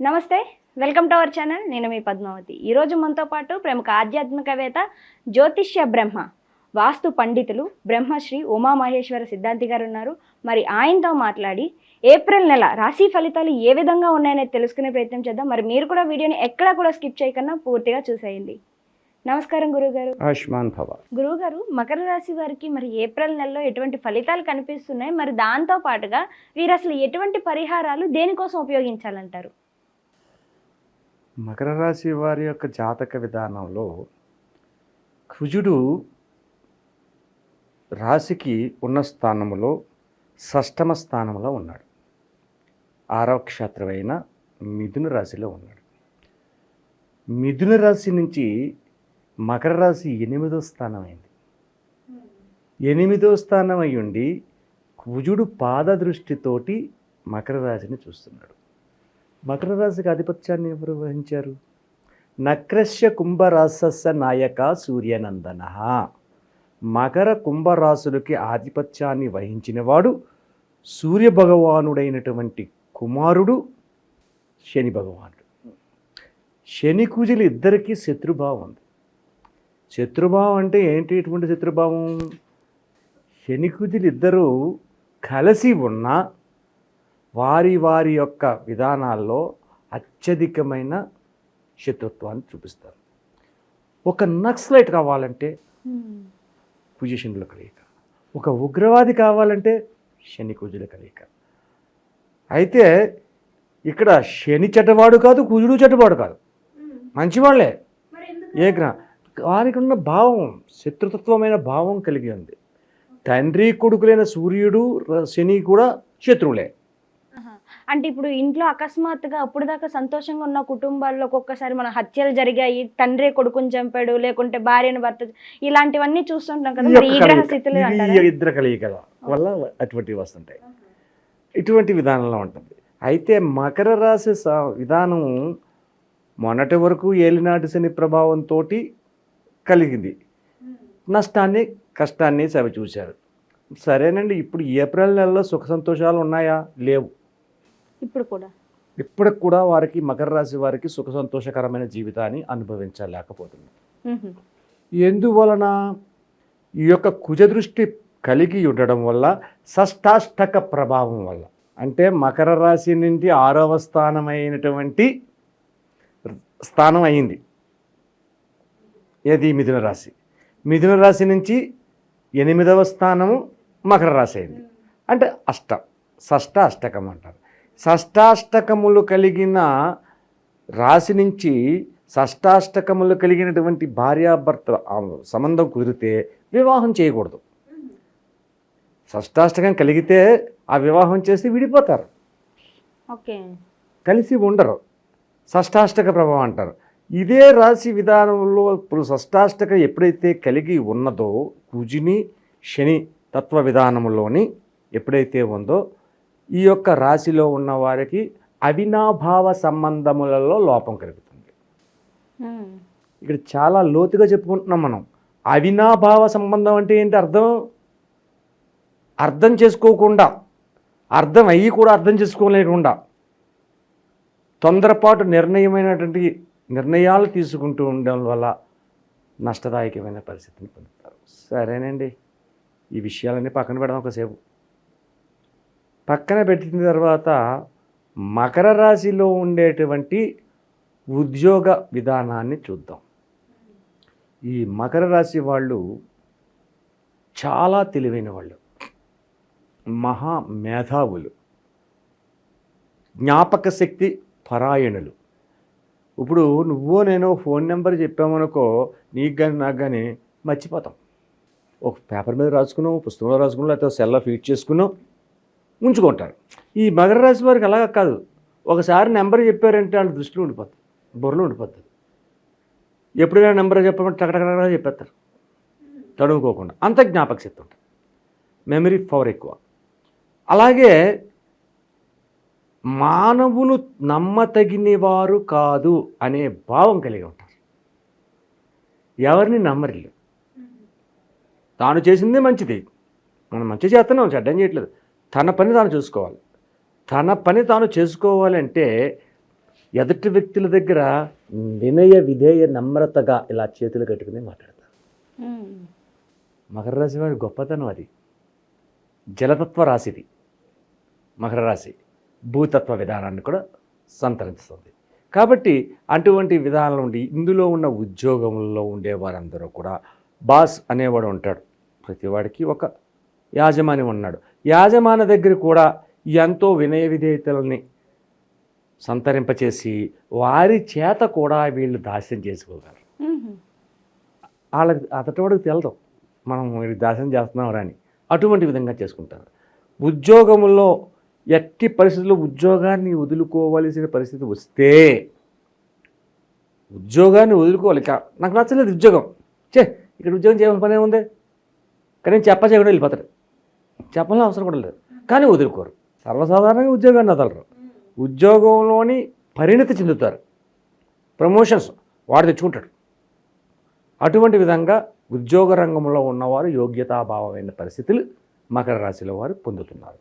నమస్తే welcome to our channel. నేను మీ పద్మావతి. ఈరోజు మనతో పాటు ప్రముఖ ఆధ్యాత్మికవేత్త జ్యోతిష్య బ్రహ్మ వాస్తు పండితులు బ్రహ్మశ్రీ ఉమామహేశ్వర సిద్ధాంతి గారు ఉన్నారు మరి ఆయనతో మాట్లాడి ఏప్రిల్ నెల రాశి ఫలితాలు ఏ విధంగా ఉన్నాయనేది తెలుసుకునే ప్రయత్నం చేద్దాం. మరి మీరు కూడా వీడియోని ఎక్కడా కూడా స్కిప్ చేయకుండా పూర్తిగా చూసేయండి. నమస్కారం గురుగారు. ఆయుష్మాన్ భవ. గురువుగారు మకర రాశి వారికి మరి ఏప్రిల్ నెలలో ఎటువంటి ఫలితాలు కనిపిస్తున్నాయి? మరి దాంతో పాటుగా వీరు అసలు ఎటువంటి పరిహారాలు దేనికోసం ఉపయోగించాలంటారు? మకర రాశి వారి యొక్క జాతక విధానంలో కుజుడు రాశికి ఉన్న స్థానములో షష్టమ స్థానంలో ఉన్నాడు. ఆరవ క్షేత్రమైన మిథున రాశిలో ఉన్నాడు. మిథున రాశి నుంచి మకర రాశి ఎనిమిదో స్థానం అయింది ఎనిమిదో స్థానం అయ్యుండి కుజుడు పాద దృష్టితోటి మకర రాశిని చూస్తున్నాడు. మకర రాశికి ఆధిపత్యాన్ని ఎవరు వహించారు? నక్రస్య కుంభరాసస్య నాయక సూర్యనందన. మకర కుంభరాశులకి ఆధిపత్యాన్ని వహించినవాడు సూర్య భగవానుడైనటువంటి కుమారుడు శని భగవానుడు. శని కుజులు ఇద్దరికీ శత్రుభావం ఉంది. శత్రుభావం అంటే ఏంటి ఎటువంటి శత్రుభావం? శని కుజులు ఇద్దరూ కలిసి ఉన్నా వారి వారి యొక్క విధానాల్లో అత్యధికమైన శత్రుత్వాన్ని చూపిస్తారు. ఒక నక్సలైట్ కావాలంటే పొజిషన్ల కలయిక. ఒక ఉగ్రవాది కావాలంటే శని కుజుల కలయిక. అయితే ఇక్కడ శని చెడ్డవాడు కాదు కుజుడు చెడ్డవాడు కాదు. మంచివాళ్ళే ఏ గ్రహ వారికి ఉన్న భావం శత్రుతత్వమైన భావం కలిగి ఉంది. తండ్రి కొడుకులైన సూర్యుడు ర- శని కూడా శత్రువులే. అంటే ఇప్పుడు ఇంట్లో అకస్మాత్తుగా అప్పుడు దాకా సంతోషంగా ఉన్న కుటుంబాల్లో ఒక్కొక్కసారి మన హత్యలు జరిగాయి తండ్రి కొడుకుని చంపాడు లేకుంటే భార్యను భర్త ఇలాంటివన్నీ చూస్తుంటాం కదా ఈ మరి ఈ యొక్క గ్రహ స్థితులు ఇద్దరు వల్ల అటువంటివి వస్తుంటాయి. ఇటువంటి విధానంలో ఉంటుంది. అయితే మకర రాశి విధానం మొన్నటి వరకు ఏలినాటి శని ప్రభావంతో కలిగింది. నష్టాన్ని కష్టాన్ని చవి చూశారు. సరేనండి ఇప్పుడు ఏప్రిల్ నెలలో సుఖ సంతోషాలు ఉన్నాయా? లేవు. ఇప్పుడు కూడా. ఇప్పటికి కూడా వారికి మకర రాశి వారికి సుఖ సంతోషకరమైన జీవితాన్ని అనుభవించలేకపోతున్నారు మ్మ్. ఎందువలన? ఈ యొక్క కుజదృష్టి కలిగి ఉండడం వల్ల షష్టాష్టక ప్రభావం వల్ల. అంటే మకర రాశి నుండి ఆరవ స్థానమైనటువంటి స్థానం అయింది. ఏది? మిథున రాశి. మిథున రాశి నుంచి ఎనిమిదవ స్థానము మకర రాశి అయింది. అంటే అష్ట షష్ట అష్టకం అంటారు. షష్టాష్టకములు కలిగిన రాశి నుంచి షష్టాష్టకములు కలిగినటువంటి భార్యాభర్త సంబంధం కుదిరితే వివాహం చేయకూడదు. షష్టాష్టకం కలిగితే ఆ వివాహం చేసి విడిపోతారు. ఓకే. కలిసి ఉండరు. షష్టాష్టక ప్రభావం అంటారు. ఇదే రాశి విధానంలో ఇప్పుడు షష్టాష్టక ఎప్పుడైతే కలిగి ఉన్నదో కుజిని శని తత్వ విధానంలోని ఎప్పుడైతే ఉందో ఈ యొక్క రాశిలో ఉన్న వారికి అవినాభావ సంబంధములలో లోపం కలుగుతుంది. ఇక్కడ చాలా లోతుగా చెప్పుకుంటున్నాం మనం. అవినాభావ సంబంధం అంటే ఏంటి అర్థం? అర్థం చేసుకోకుండా అర్థం అయ్యి కూడా అర్థం చేసుకోలేకుండా తొందరపాటు నిర్ణయమైనటువంటి నిర్ణయాలు తీసుకుంటూ ఉండడం వల్ల నష్టదాయకమైన పరిస్థితిని పొందుతారు. సరేనండి. ఈ విషయాలన్నీ పక్కన పెడదాం ఒకసేపు. పక్కన పెట్టిన తర్వాత మకర రాశిలో ఉండేటువంటి ఉద్యోగ విధానాన్ని చూద్దాం. ఈ మకర రాశి వాళ్ళు చాలా తెలివైన వాళ్ళు. మహా మేధావులు. జ్ఞాపక శక్తి పరాయణులు. ఇప్పుడు నువ్వో నేను ఫోన్ నెంబర్ చెప్పామనుకో నీకు కానీ నాకు కానీ మర్చిపోతాం. ఒక పేపర్ మీద రాసుకున్నావు పుస్తకంలో రాసుకున్నావు లేకపోతే సెల్లో ఫీడ్ చేసుకున్నావు ఉంచుకుంటారు. ఈ మకర రాశి వారికి అలాగా కాదు. ఒకసారి నెంబర్ చెప్పారంటే వాళ్ళ దృష్టిలో ఉండిపోతుంది బుర్రలో ఉండిపోతుంది ఎప్పుడైనా నెంబర్ చెప్పమంటే టకటకటగా చెప్పేస్తారు. తడుముకోకుండా. అంత జ్ఞాపక శక్తి ఉంటుంది. మెమరీ పవర్ ఎక్కువ. అలాగే మానవులు నమ్మతగినవారు కాదు అనే భావం కలిగి ఉంటారు. ఎవరిని నమ్మరిల్లు? తాను చేసిందే మంచిది. మనం మంచి చేస్తున్నాం చెడ్డం చేయట్లేదు. తన పని తాను చూసుకోవాలి. తన పని తాను చేసుకోవాలంటే ఎదుటి వ్యక్తుల దగ్గర వినయ విధేయ నమ్రతగా ఇలా చేతులు కట్టుకుని మాట్లాడతారు. మకర రాశి వారి గొప్పతనం అది. జలతత్వ రాశిది. మకర రాశి భూతత్వ విధానాన్ని కూడా సంతరించుతుంది. కాబట్టి అటువంటి విధానం ఉండి ఇందులో ఉన్న ఉద్యోగంలో ఉండే వారందరూ కూడా బాస్ అనేవాడు ఉంటాడు. ప్రతివాడికి ఒక యాజమాని ఉన్నాడు. యాజమాని దగ్గర కూడా ఎంతో వినయ విధేయతలని సంతరింపచేసి వారి చేత కూడా వీళ్ళు దాస్యం చేసుకోగలరు. వాళ్ళకి అతటివాడికి తెలదు. మనం వీడికి దాస్యం చేస్తున్నాం అని అటువంటి విధంగా చేసుకుంటారు. ఉద్యోగంలో ఎట్టి పరిస్థితుల్లో ఉద్యోగాన్ని వదులుకోవలసిన పరిస్థితి వస్తే ఉద్యోగాన్ని వదులుకోవాలి. నాకు నచ్చలేదు ఉద్యోగం. చే ఇక్కడ ఉద్యోగం చేయవలసిన పని ఏముంది? కానీ నేను చెప్ప చేయకుండా వెళ్ళిపోతాడు చెప్పాల్సిన అవసరం కూడా లేదు. కానీ వదులుకోరు. సర్వసాధారణంగా ఉద్యోగాన్ని వదలరు. ఉద్యోగంలోని పరిణతి చెందుతారు. ప్రమోషన్స్ వాడు తెచ్చుకుంటాడు. అటువంటి విధంగా ఉద్యోగ రంగంలో ఉన్నవారు యోగ్యతాభావమైన పరిస్థితులు మకర రాశిలో వారు పొందుతున్నారు.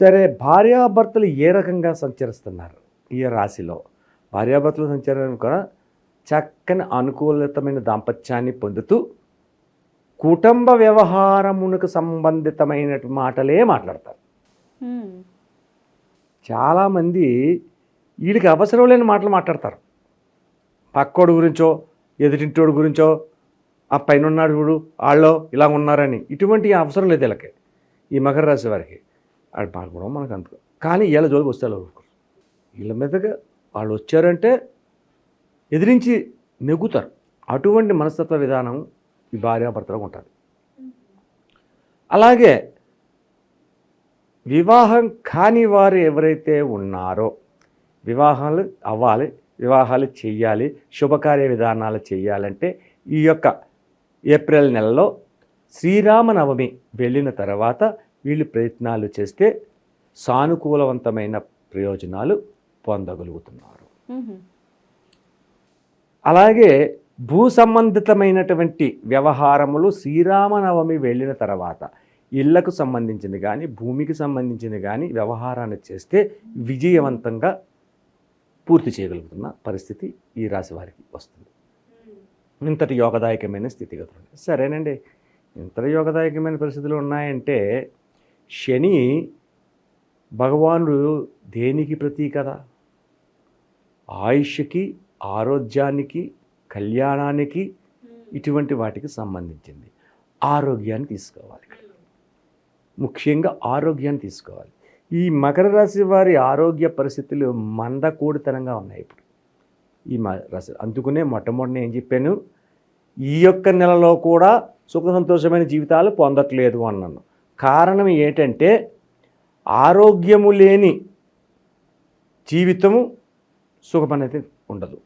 సరే భార్యాభర్తలు ఏ రకంగా సంచరిస్తున్నారు ఈ రాశిలో? భార్యాభర్తలు సంచరణ కూడా చక్కని అనుకూలతమైన దాంపత్యాన్ని పొందుతూ కుటుంబ వ్యవహారమునకు సంబంధితమైన మాటలే మాట్లాడతారు. చాలామంది వీడికి అవసరం లేని మాటలు మాట్లాడతారు. పక్కోడు గురించో ఎదుటింటోడు గురించో ఆ పైన ఉన్నాడు చూడు వాళ్ళు ఇలా ఉన్నారని ఇటువంటి అవసరం లేదు వీళ్ళకి. ఈ మకర రాశి వారికి. అది మాట్లాడడం మనకు అంత కానీ వీళ్ళ జోలికి వస్తే వాళ్ళు ఊరుకోరు. వీళ్ళ మీదగా వాళ్ళు వచ్చారంటే ఎదిరించి నెగ్గుతారు. అటువంటి మనస్తత్వ విధానం ఈ భార్యాభర్తలకు ఉంటుంది అలాగే వివాహం కాని వారు ఎవరైతే ఉన్నారో వివాహాలు అవ్వాలి వివాహాలు చెయ్యాలి శుభకార్య విధానాలు చెయ్యాలంటే ఈ యొక్క ఏప్రిల్ నెలలో శ్రీరామనవమి వెళ్ళిన తర్వాత వీళ్ళు ప్రయత్నాలు చేస్తే సానుకూలవంతమైన ప్రయోజనాలు పొందగలుగుతున్నారు. అలాగే భూ సంబంధితమైనటువంటి వ్యవహారములు శ్రీరామనవమి వెళ్ళిన తర్వాత ఇళ్ళకు సంబంధించింది కానీ భూమికి సంబంధించింది కానీ వ్యవహారాన్ని చేస్తే విజయవంతంగా పూర్తి చేయగలుగుతున్న పరిస్థితి ఈ రాశి వారికి వస్తుంది. ఇంతటి యోగదాయకమైన స్థితిగతులు. సరేనండి. ఇంతటి యోగదాయకమైన పరిస్థితులు ఉన్నాయంటే శని భగవానుడు దేనికి ప్రతీకద ఆయుష్కి ఆరోగ్యానికి కళ్యాణానికి ఇటువంటి వాటికి సంబంధించింది. ఆరోగ్యాన్ని తీసుకోవాలి ఇక్కడ. ముఖ్యంగా ఆరోగ్యాన్ని తీసుకోవాలి. ఈ మకర రాశి వారి ఆరోగ్య పరిస్థితులు మందకూడితనంగా ఉన్నాయి ఇప్పుడు. ఈ మ రాశి అందుకనే మొట్టమొదటి ఏం చెప్పాను ఈ యొక్క నెలలో కూడా సుఖ సంతోషమైన జీవితాలు పొందట్లేదు అన్నాను. కారణం ఏంటంటే ఆరోగ్యము లేని జీవితము సుఖమనేది ఉండదు.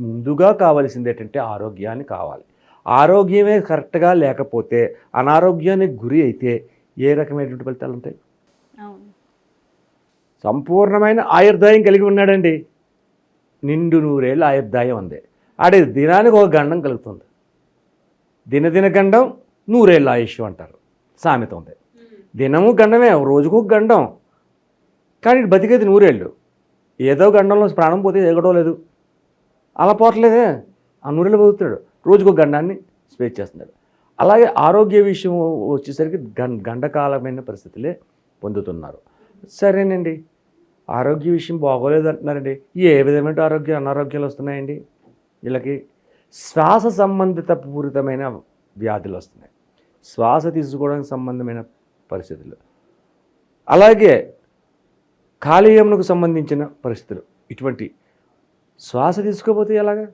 ముందుగా కావాల్సింది ఏంటంటే ఆరోగ్యాన్ని కావాలి. ఆరోగ్యమే కరెక్ట్గా లేకపోతే అనారోగ్యానికి గురి అయితే ఏ రకమైనటువంటి ఫలితాలు ఉంటాయి? సంపూర్ణమైన ఆయుర్దాయం కలిగి ఉన్నాడండి. నిండు నూరేళ్ళు ఆయుర్దాయం ఉంది ఆడే దినానికి ఒక గండం కలుగుతుంది. దినదిన గండం నూరేళ్ళు ఆయుష్ అంటారు. సామెత ఉంది దినము గండమే రోజుకు గండం. కానీ బతికేది నూరేళ్ళు. ఏదో గండంలో ప్రాణం పోతే ఎగడో లేదు. అలా పోవట్లేదే. ఆ నూరేళ్ళు బతుకుతాడు రోజుకు గండాన్ని స్వేచ్ చేస్తున్నాడు. అలాగే ఆరోగ్య విషయం వచ్చేసరికి గం గండకాలమైన పరిస్థితులే పొందుతున్నారు. సరేనండి. ఆరోగ్య విషయం బాగోలేదు అంటున్నారండి ఏ విధమైన ఆరోగ్య అనారోగ్యాలు వస్తున్నాయండి? వీళ్ళకి శ్వాస సంబంధిత పూరితమైన వ్యాధులు వస్తున్నాయి. శ్వాస తీసుకోవడానికి సంబంధమైన పరిస్థితులు. అలాగే కాలేయంకు సంబంధించిన పరిస్థితులు. ఇటువంటి శ్వాస తీసుకోకపోతే ఎలాగా?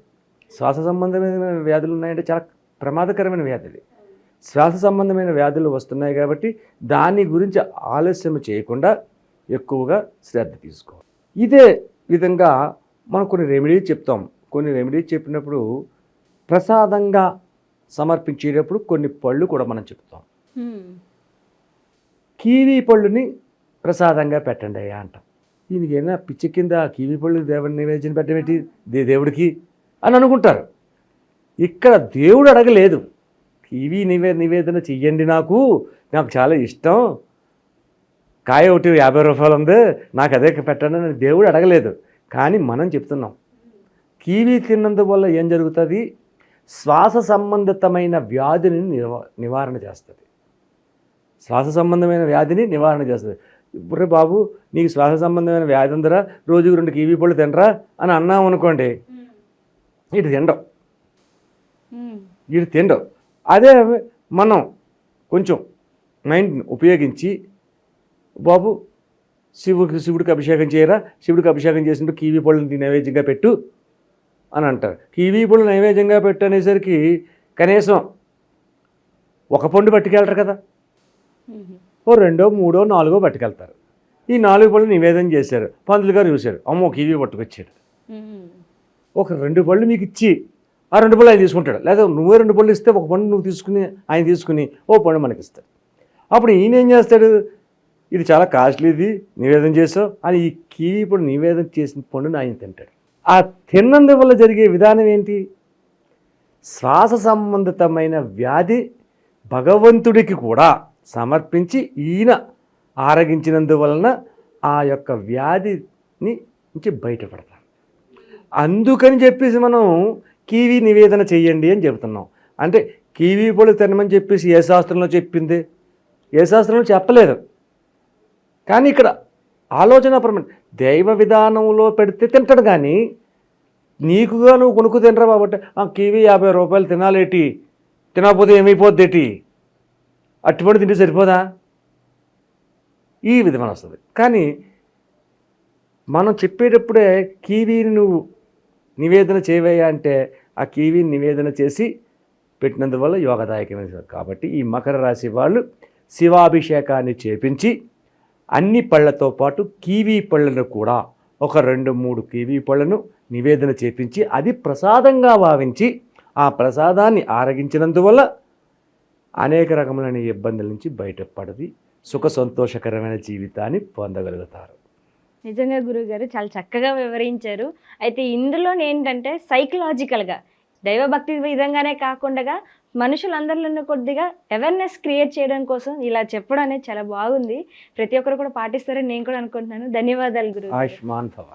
శ్వాస సంబంధమైన వ్యాధులు ఉన్నాయంటే చాలా ప్రమాదకరమైన వ్యాధి ఇది. శ్వాస సంబంధమైన వ్యాధులు వస్తున్నాయి కాబట్టి దాని గురించి ఆలస్యం చేయకుండా ఎక్కువగా శ్రద్ధ తీసుకోవాలి. ఇదే విధంగా మనం కొన్ని రెమెడీస్ చెప్తాం. కొన్ని రెమెడీస్ చెప్పినప్పుడు ప్రసాదంగా సమర్పించేటప్పుడు కొన్ని పళ్ళు కూడా మనం చెప్తాం. కీవీ పళ్ళుని ప్రసాదంగా పెట్టండి అయ్యా అంటాం. దీనికి పిచ్చి కింద కీవీ పళ్ళు దేవుని నివేదన పెట్టమేంటి దే దేవుడికి అని అనుకుంటారు. ఇక్కడ దేవుడు అడగలేదు. కీవీ నివే నివేదన చెయ్యండి నాకు నాకు చాలా ఇష్టం. కాయ ఒకటి యాభై రూపాయలు ఉంది నాకు అదే పెట్టండి అని దేవుడు అడగలేదు. కానీ మనం చెప్తున్నాం. కీవీ తిన్నందువల్ల ఏం జరుగుతుంది? శ్వాస సంబంధితమైన వ్యాధిని నివా నివారణ చేస్తుంది. శ్వాస సంబంధమైన వ్యాధిని నివారణ చేస్తుంది. ఇప్పుడు బాబు నీకు శ్వాస సంబంధమైన వ్యాధి ఉందరా రోజుకు రెండు కీవీ పళ్ళు తినరా అని అన్నాం అనుకోండి. ఇటు తినడం. వీడు తినడం అదే మనం కొంచెం మైండ్ని ఉపయోగించి బాబు శివుడికి శివుడికి అభిషేకం చేయరా శివుడికి అభిషేకం చేసినట్టు కీవీ పళ్ళని నైవేద్యంగా పెట్టు అని అంటారు. కీవీ పళ్ళు నైవేద్యంగా పెట్టు అనేసరికి కనీసం ఒక పండు పట్టుకెళ్ళరు కదా. ఓ రెండో మూడో నాలుగో పట్టుకెళ్తారు. ఈ నాలుగు పళ్ళు నివేదన చేశారు. పంతులు గారు చూశారు. అమ్మో కీవీ పట్టుకొచ్చాడు. మ్మ్. ఒక రెండు పళ్ళు మీకు ఇచ్చి ఆ రెండు పళ్ళు ఆయన తీసుకుంటాడు. లేదా నువ్వే రెండు పళ్ళు ఇస్తే ఒక పండు నువ్వు తీసుకుని ఆయన తీసుకుని ఓ పండు మనకి ఇస్తాడు అప్పుడు ఈయన ఏం చేస్తాడు? ఇది చాలా కాస్ట్లీది నివేదన చేసావు అని ఈ కీవీ పండు నివేదన చేసిన పండుని ఆయన తింటాడు. ఆ తిన్నందువల్ల జరిగే విధానం ఏంటి? శ్వాస సంబంధితమైన వ్యాధి భగవంతుడికి కూడా సమర్పించి ఈయన ఆరగించినందువలన ఆ యొక్క వ్యాధిని నుంచి బయటపడతారు. అందుకని చెప్పేసి మనం కీవీ నివేదన చేయండి అని చెబుతున్నాం. అంటే కీవీ పళ్ళు తినమని చెప్పేసి ఏ శాస్త్రంలో చెప్పింది? ఏ శాస్త్రంలో చెప్పలేదు. కానీ ఇక్కడ ఆలోచనాపరమైన దైవ విధానంలో పెడితే తింటాడు కానీ నీకుగా నువ్వు కొనుక్కు తినరా కాబట్టి ఆ కీవీ యాభై రూపాయలు తినాలేటి తినకపోతే ఏమైపోద్దేటి? అట్టుబడి తింటే సరిపోదా? ఈ విధమైన వస్తుంది. కానీ మనం చెప్పేటప్పుడే కీవీని నువ్వు నివేదన చేయవయ్యా అంటే ఆ కీవీని నివేదన చేసి పెట్టినందువల్ల యోగదాయకమైన కాబట్టి ఈ మకర రాశి వాళ్ళు శివాభిషేకాన్ని చేపించి అన్ని పళ్ళతో పాటు కీవీ పళ్ళను కూడా ఒక రెండు మూడు కీవీ పళ్ళను నివేదన చేపించి అది ప్రసాదంగా భావించి ఆ ప్రసాదాన్ని ఆరగించినందువల్ల అనేక రకములైన ఇబ్బందుల నుంచి బయటపడది సుఖ సంతోషకరమైన జీవితాన్ని పొందగలుగుతారు. నిజంగా గురుగారు చాలా చక్కగా వివరించారు. అయితే ఇందులో ఏంటంటే సైకలాజికల్గా దైవభక్తి విధంగానే కాకుండా మనుషులందరిలో కొద్దిగా అవేర్నెస్ క్రియేట్ చేయడం కోసం ఇలా చెప్పడం అనేది చాలా బాగుంది. ప్రతి ఒక్కరు కూడా పాటిస్తారని నేను కూడా అనుకుంటున్నాను. ధన్యవాదాలు గురు ఆయుష్మాన్ భవ.